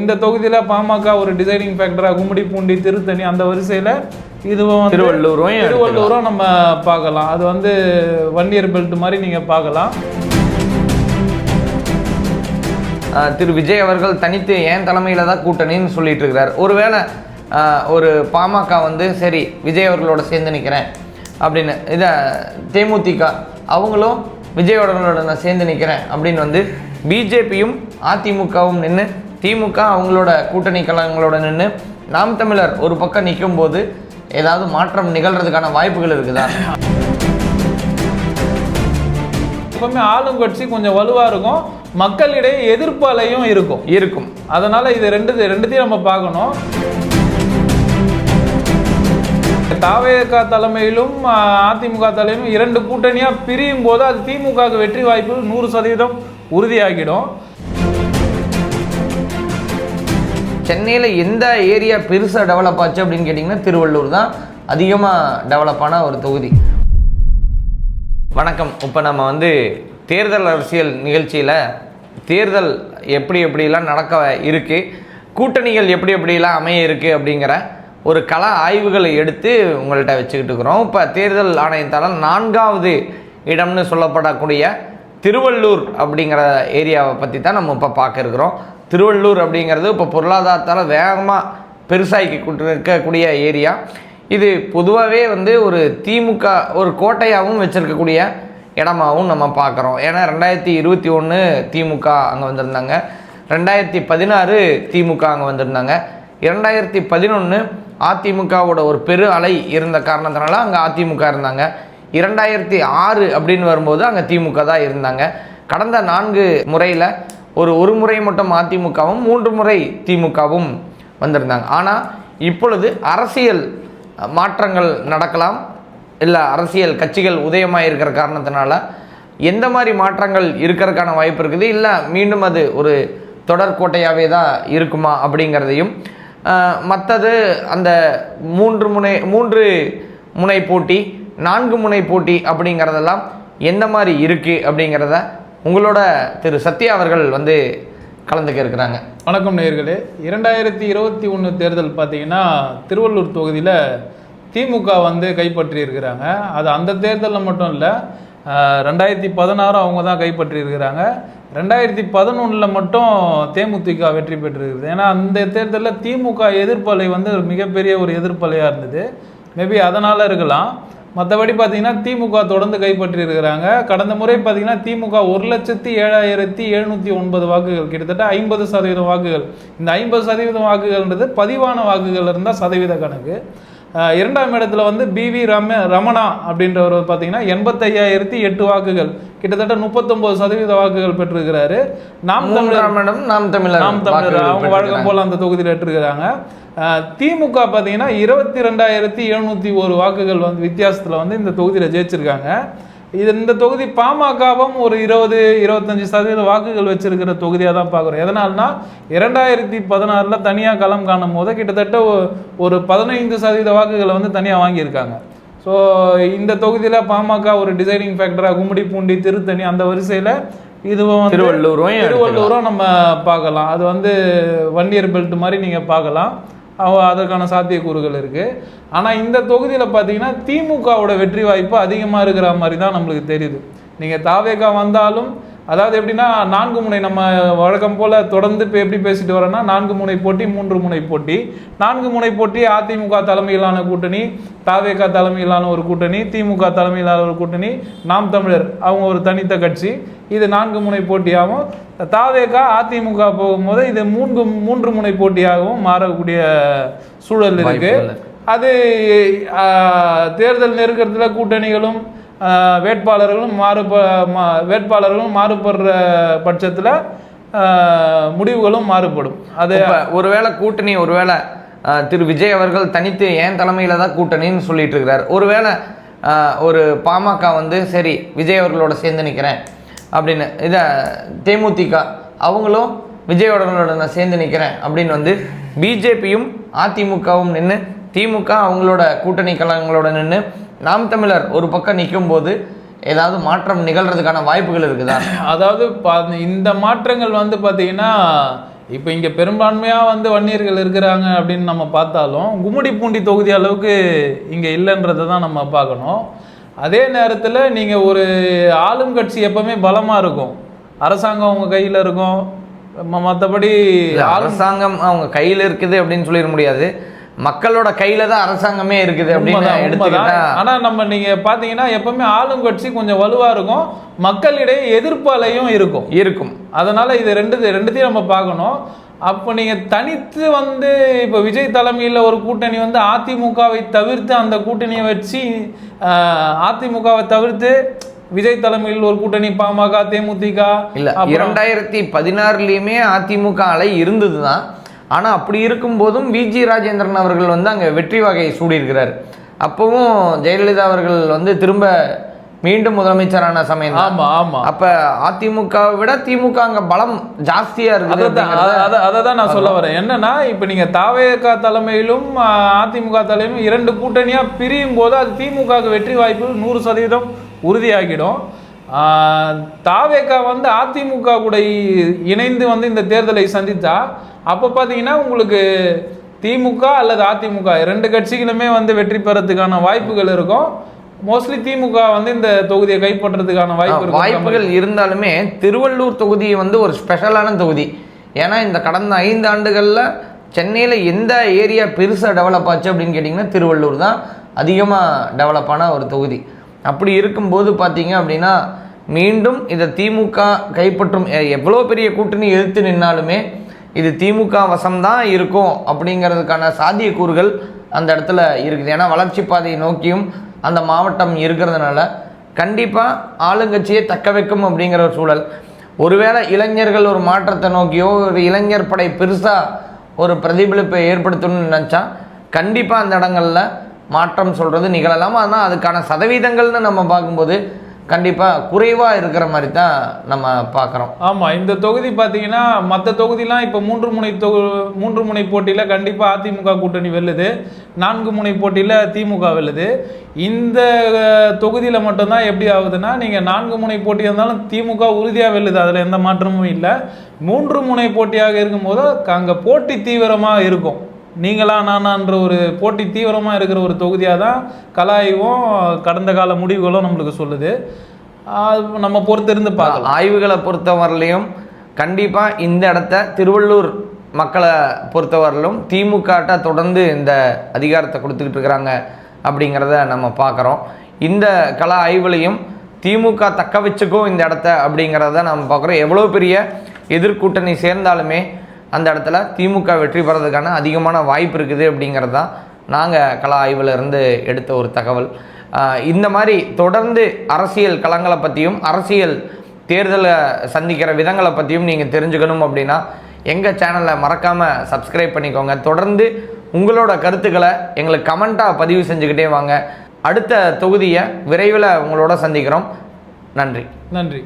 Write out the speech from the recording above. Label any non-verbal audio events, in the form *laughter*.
இந்த தொகுதியில் பாமக ஒரு டிசைடிங் ஃபேக்டராக கும்மிடி பூண்டி திருத்தணி அந்த வரிசையில் இதுவும் திருவள்ளூரும். திருவள்ளூரும் நம்ம பார்க்கலாம். அது வந்து வன்னியர் பெல்ட் மாதிரி நீங்கள் பார்க்கலாம். திரு விஜய் அவர்கள் தனித்து ஏன் தலைமையில் தான் கூட்டணின்னு சொல்லிட்டு இருக்கிறார். ஒருவேளை ஒரு பாமக வந்து சரி விஜய் அவர்களோட சேர்ந்து நிற்கிறேன் அப்படின்னு இதை தேமுதிக அவங்களும் விஜய் அவர்களோட நான் சேர்ந்து நிற்கிறேன் அப்படின்னு வந்து பிஜேபியும் அதிமுகவும் நின்று திமுக அவங்களோட கூட்டணி கழகங்களோட நின்று நாம் தமிழர் ஒரு பக்கம் நிற்கும் போது ஏதாவது மாற்றம் நிகழ்றதுக்கான வாய்ப்புகள் இருக்குதா? எப்பவுமே ஆளுங்கட்சி கொஞ்சம் வலுவாக இருக்கும். மக்களிடையே எதிர்ப்பு அலையும் இருக்கும். இருக்கும். அதனால இது ரெண்டு ரெண்டுத்தையும் நம்ம பார்க்கணும். தாவேக தலைமையிலும் அதிமுக தலைமையிலும் இரண்டு கூட்டணியா பிரியும் போது அது திமுகவுக்கு வெற்றி வாய்ப்பு நூறு சதவீதம் உறுதியாகிடும். சென்னையில் எந்த ஏரியா பெருசாக டெவலப் ஆச்சு அப்படின்னு கேட்டிங்கன்னா திருவள்ளூர் தான் அதிகமாக டெவலப்பான ஒரு தொகுதி. வணக்கம். இப்போ நம்ம வந்து தேர்தல் அரசியல் நிகழ்ச்சியில் தேர்தல் எப்படி எப்படிலாம் நடக்க இருக்குது கூட்டணிகள் எப்படி எப்படிலாம் அமைய இருக்குது அப்படிங்கிற ஒரு கள ஆய்வுகளை எடுத்து உங்கள்கிட்ட வச்சுக்கிட்டு இருக்கிறோம். இப்போ தேர்தல் ஆணையத்தால் நான்காவது இடம்னு சொல்லப்படக்கூடிய திருவள்ளூர் அப்படிங்கிற ஏரியாவை பற்றி தான் நம்ம இப்போ பார்க்க இருக்கிறோம். திருவள்ளூர் அப்படிங்கிறது இப்போ பொருளாதாரத்தால் வேகமாக பெருசாகி கொண்டு இருக்கக்கூடிய ஏரியா. இது பொதுவாகவே வந்து ஒரு திமுக ஒரு கோட்டையாகவும் வச்சுருக்கக்கூடிய இடமாவும் நம்ம பார்க்குறோம் ஏன்னா ரெண்டாயிரத்தி இருபத்தி ஒன்று திமுக அங்கே வந்திருந்தாங்க. ரெண்டாயிரத்தி பதினாறு திமுக அங்கே வந்திருந்தாங்க. இரண்டாயிரத்தி பதினொன்று அதிமுகவோட ஒரு பெரு அலை இருந்த காரணத்தினால அங்கே அதிமுக இருந்தாங்க. இரண்டாயிரத்தி ஆறு அப்படின்னு வரும்போது அங்கே திமுக தான் இருந்தாங்க. கடந்த நான்கு முறையில் ஒரு ஒரு முறை மட்டும் அதிமுகவும் மூன்று முறை திமுகவும் வந்திருந்தாங்க. ஆனால் இப்பொழுது அரசியல் மாற்றங்கள் நடக்கலாம். இல்லை அரசியல் கட்சிகள் உதயமாக இருக்கிற காரணத்தினால எந்த மாதிரி மாற்றங்கள் இருக்கிறதுக்கான வாய்ப்பு இருக்குது? இல்லை மீண்டும் அது ஒரு தொடர்கோட்டையாகவே தான் இருக்குமா அப்படிங்கிறதையும் மற்றது அந்த மூன்று முனை மூன்று முனை போட்டி நான்கு முனை போட்டி அப்படிங்கிறதெல்லாம் எந்த மாதிரி இருக்குது அப்படிங்கிறத உங்களோட திரு சத்யா அவர்கள் வந்து கலந்துக்க இருக்கிறாங்க. வணக்கம் நேர்களே இரண்டாயிரத்தி இருபத்தி ஒன்று தேர்தல் பார்த்தீங்கன்னா திருவள்ளூர் தொகுதியில் திமுக வந்து கைப்பற்றி இருக்கிறாங்க அது அந்த தேர்தலில் மட்டும் இல்லை ரெண்டாயிரத்தி பதினாறு அவங்க தான் கைப்பற்றி இருக்கிறாங்க ரெண்டாயிரத்தி பதினொன்றில் மட்டும் தேமுதிக வெற்றி பெற்றிருக்குது. ஏன்னா அந்த தேர்தலில் திமுக எதிர்ப்பலை வந்து மிகப்பெரிய ஒரு எதிர்ப்பலையாக இருந்தது. மேபி அதனால் இருக்கலாம். மற்றபடி பார்த்தீங்கன்னா திமுக தொடர்ந்து கைப்பற்றி இருக்கிறாங்க கடந்த முறை பார்த்தீங்கன்னா திமுக ஒரு லட்சத்தி ஏழாயிரத்தி எழுநூற்றி ஒன்பது வாக்குகள் கிட்டத்தட்ட ஐம்பது சதவீதம் வாக்குகள். இந்த ஐம்பது சதவீதம் வாக்குகள்ன்றது பதிவான வாக்குகள் இருந்தால் சதவீத கணக்கு. இரண்டாம் இடத்துல வந்து பி வி ரம ரமணா அப்படின்றவர் பார்த்தீங்கன்னா எண்பத்தையாயிரத்தி எட்டு வாக்குகள். கிட்டத்தட்ட முப்பத்தொன்பது சதவீத வாக்குகள் பெற்றிருக்கிறாரு. நாம் தமிழர் இடம் நாம் தமிழர் நாம் தமிழர். அவங்க வழக்கம். போல அந்த தொகுதியில் எடுத்துருக்கிறாங்க அஹ் திமுக பார்த்தீங்கன்னா இருபத்தி ரெண்டாயிரத்தி எழுநூற்றி ஒரு வாக்குகள் வந்து வித்தியாசத்தில் வந்து இந்த தொகுதியில் ஜெயிச்சிருக்காங்க. இது இந்த தொகுதி பாமகவும் ஒரு இருபது இருபத்தஞ்சு சதவீத வாக்குகள் வச்சிருக்கிற தொகுதியாக தான் பார்க்குறோம். எதனால்னா இரண்டாயிரத்தி பதினாறில் தனியாக களம் காணும் போது கிட்டத்தட்ட ஒரு பதினைந்து சதவீத வாக்குகளை வந்து தனியாக வாங்கியிருக்காங்க. ஸோ இந்த தொகுதியில் பாமக ஒரு டிசைடிங் ஃபேக்டராக கும்மிடி பூண்டி திருத்தணி அந்த வரிசையில் இதுவும் திருவள்ளூரும். திருவள்ளூரும் நம்ம பார்க்கலாம். அது வந்து வன்னியர் பெல்ட் மாதிரி நீங்கள் பார்க்கலாம். அதற்கான சாத்தியக்கூறுகள் இருக்குது ஆனால் இந்த தொகுதியில் பார்த்தீங்கன்னா திமுகவோட வெற்றி வாய்ப்பு அதிகமாக இருக்கிற மாதிரி தான் நம்மளுக்கு தெரியுது. நீங்கள் தாவேகா வந்தாலும் அதாவது எப்படின்னா நான்கு முனை நம்ம வழக்கம் போல் தொடர்ந்து இப்போ எப்படி பேசிட்டு வரோன்னா நான்கு முனை போட்டி மூன்று முனை போட்டி. நான்கு முனை போட்டி அதிமுக தலைமையிலான கூட்டணி தாவேகா தலைமையிலான ஒரு கூட்டணி திமுக தலைமையிலான ஒரு கூட்டணி நாம் தமிழர் அவங்க ஒரு தனித்த கட்சி. இது நான்கு முனை போட்டியாகவும் தாவேகா அதிமுக போகும்போது இது மூன்று மூன்று முனை போட்டியாகவும் மாறக்கூடிய சூழல் இருக்கு. வாய்ப்புகள் இருக்கு. அது தேர்தல் நெருக்கத்துல கூட்டணிகளும் வேட்பாளர்களும் மாறுப மா- வேட்பாளர்களும் மாறுபடுற பட்சத்தில் முடிவுகளும் மாறுபடும். அது ஒருவேளை கூட்டணி ஒருவேளை திரு விஜய் அவர்கள் தனித்து ஏன் தலைமையில் தான் கூட்டணின்னு சொல்லிட்டு இருக்கிறார் ஒருவேளை ஒரு பாமக வந்து சரி விஜய் அவர்களோட சேர்ந்து நிற்கிறேன் அப்படின்னு இதை தேமுதிக அவங்களும் விஜயோட நான் சேர்ந்து நிற்கிறேன் அப்படின்னு வந்து பிஜேபியும் அதிமுகவும் நின்று திமுக அவங்களோட கூட்டணி கழகங்களோட நின்று நாம் தமிழர் ஒரு பக்கம் நிற்கும் போது ஏதாவது மாற்றம் நிகழ்றதுக்கான வாய்ப்புகள் இருக்குதா? *laughs* அதாவது பா- இந்த மாற்றங்கள் வந்து பார்த்தீங்கன்னா இப்போ இங்கே பெரும்பான்மையாக வந்து வன்னியர்கள் இருக்கிறாங்க அப்படின்னு நம்ம பார்த்தாலும் கும்மிடிப்பூண்டி தொகுதி அளவுக்கு இங்கே இல்லைன்றதை தான் நம்ம பார்க்கணும். அதே நேரத்தில் நீங்கள் ஒரு ஆளும் கட்சி எப்பவுமே பலமாக இருக்கும். அரசாங்கம் உங்கள் கையில் இருக்கும். மற்றபடி அரசாங்கம் அவங்க கையில இருக்குது அப்படின்னு சொல்லிட முடியாது. மக்களோட கையில தான் அரசாங்கமே இருக்குது அப்படின்னு எடுத்துக்கிட்டா. ஆனா நம்ம நீங்க பாத்தீங்கன்னா எப்பவுமே ஆளும் கட்சி கொஞ்சம் வலுவா இருக்கும். மக்களிடையே எதிர்ப்பாலையும் இருக்கும். இருக்கும். அதனால இது ரெண்டு ரெண்டுத்தையும் நம்ம பார்க்கணும். அப்போ நீங்க தனித்து வந்து இப்போ விஜய் தலைமையில் ஒரு கூட்டணி வந்து அதிமுகவை தவிர்த்து அந்த கூட்டணியை வச்சு அதிமுகவை தவிர்த்து விஜய் தலைமையில் ஒரு கூட்டணி பாமக தேமுதிக இல்ல இரண்டாயிரத்தி பதினாறுலயுமே அதிமுக அலை இருந்தது தான் ஆனா அப்படி இருக்கும்போதும் விஜி ராஜேந்திரன் அவர்கள் வந்து அங்க வெற்றி வகை சூடியிருக்கிறார். அப்பவும் ஜெயலலிதா அவர்கள் வந்து திரும்ப மீண்டும் முதலமைச்சரான சமயம் தான். ஆமா ஆமா. அப்ப அதிமுகவை விட திமுக அங்க பலம் ஜாஸ்தியா இருக்குது அப்படிங்கறத அதை தான் நான் சொல்ல வரேன். என்னன்னா இப்போ நீங்க தாவேக தலைமையிலும் அதிமுக தலைமையிலும் இரண்டு கூட்டணியா பிரியும் போது அது திமுகவுக்கு வெற்றி வாய்ப்பு நூறு சதவீதம் உறுதியாகிடும். ஆ, தாவேகா வந்து அதிமுக கூட இணைந்து வந்து இந்த தேர்தலை சந்தித்தா அப்போ பார்த்தீங்கன்னா உங்களுக்கு திமுக அல்லது அதிமுக ரெண்டு கட்சிகளுமே வந்து வெற்றி பெறத்துக்கான வாய்ப்புகள் இருக்கும். மோஸ்ட்லி திமுக வந்து இந்த தொகுதியை கைப்பற்றதுக்கான வாய்ப்பு வாய்ப்புகள் இருந்தாலுமே திருவள்ளூர் தொகுதி வந்து ஒரு ஸ்பெஷலான தொகுதி. ஏன்னா இந்த கடந்த ஐந்து ஆண்டுகளில் சென்னையில் எந்த ஏரியா பெருசாக டெவலப் ஆச்சு அப்படின்னு கேட்டிங்கன்னா திருவள்ளூர் தான் அதிகமாக டெவலப் ஆன ஒரு தொகுதி. அப்படி இருக்கும்போது பார்த்தீங்க அப்படின்னா மீண்டும் இதை திமுக கைப்பற்றும் எ- எவ்வளோ பெரிய கூட்டணி எதிர்த்து நின்னாலுமே இது திமுக வசம்தான் இருக்கும் அப்படிங்கிறதுக்கான சாத்தியக்கூறுகள் அந்த இடத்துல இருக்குது. ஏன்னா வளர்ச்சி பாதையை நோக்கியும் அந்த மாவட்டம் இருக்கிறதுனால கண்டிப்பாக ஆளுங்கட்சியை தக்க வைக்கும் அப்படிங்கிற ஒரு சூழல். ஒருவேளை இளைஞர்கள் ஒரு மாற்றத்தை நோக்கியோ ஒரு இளைஞர் படை பெருசாக ஒரு பிரதிபலிப்பை ஏற்படுத்தணும்னு நினச்சா கண்டிப்பாக அந்த இடங்களில் மாற்றம் சொல்கிறது நிகழலாம். ஆனால் அதுக்கான சதவீதங்கள்னு நம்ம பார்க்கும்போது கண்டிப்பாக குறைவாக இருக்கிற மாதிரி தான் நம்ம பார்க்குறோம். ஆமாம் இந்த தொகுதி பார்த்தீங்கன்னா மற்ற தொகுதிலாம் இப்போ மூன்று முனை தொகு மூன்று முனை போட்டியில் கண்டிப்பாக அதிமுக கூட்டணி வெல்லுது. நான்கு முனை போட்டியில் திமுக வெல்லுது. இந்த தொகுதியில் மட்டும்தான் எப்படி ஆகுதுன்னா நீங்கள் நான்கு முனை போட்டி இருந்தாலும் திமுக உறுதியாக வெல்லுது. அதில் எந்த மாற்றமும் இல்லை. மூன்று முனை போட்டியாக இருக்கும்போது அங்கே போட்டி தீவிரமாக இருக்கும். நீங்களா நானான்ற ஒரு போட்டி தீவிரமாக இருக்கிற ஒரு தொகுதியாக தான் கலாய்வும் கடந்த கால முடிவுகளும் நம்மளுக்கு சொல்லுது. நம்ம பொறுத்திருந்து பார்க்கலாம். ஆய்வுகளை பொறுத்தவரையிலையும் கண்டிப்பாக இந்த இடத்த திருவள்ளூர் மக்களை பொறுத்தவரையிலும் திமுகட்ட தொடர்ந்து இந்த அதிகாரத்தை கொடுத்துக்கிட்டு இருக்கிறாங்க அப்படிங்கிறத நம்ம பார்க்குறோம். இந்த கலா ஆய்வுலையும் திமுக தக்க வச்சுக்கும் இந்த இடத்த அப்படிங்கிறத நம்ம பார்க்குறோம். எவ்வளோ பெரிய எதிர்கூட்டணி சேர்ந்தாலுமே அந்த இடத்துல திமுக வெற்றி பெறதுக்கான அதிகமான வாய்ப்பு இருக்குது அப்படிங்கிறது தான் நாங்கள் கலா ஆய்வில் இருந்து எடுத்த ஒரு தகவல். இந்த மாதிரி தொடர்ந்து அரசியல் களங்களை பற்றியும் அரசியல் தேர்தலை சந்திக்கிற விதங்களை பற்றியும் நீங்கள் தெரிஞ்சுக்கணும் அப்படின்னா எங்கள் சேனலை மறக்காமல் சப்ஸ்கிரைப் பண்ணிக்கோங்க. தொடர்ந்து உங்களோட கருத்துக்களை எங்களுக்கு கமெண்ட்டாக பதிவு செஞ்சுக்கிட்டே வாங்க. அடுத்த தொகுதியை விரைவில் உங்களோட சந்திக்கிறோம். நன்றி. நன்றி.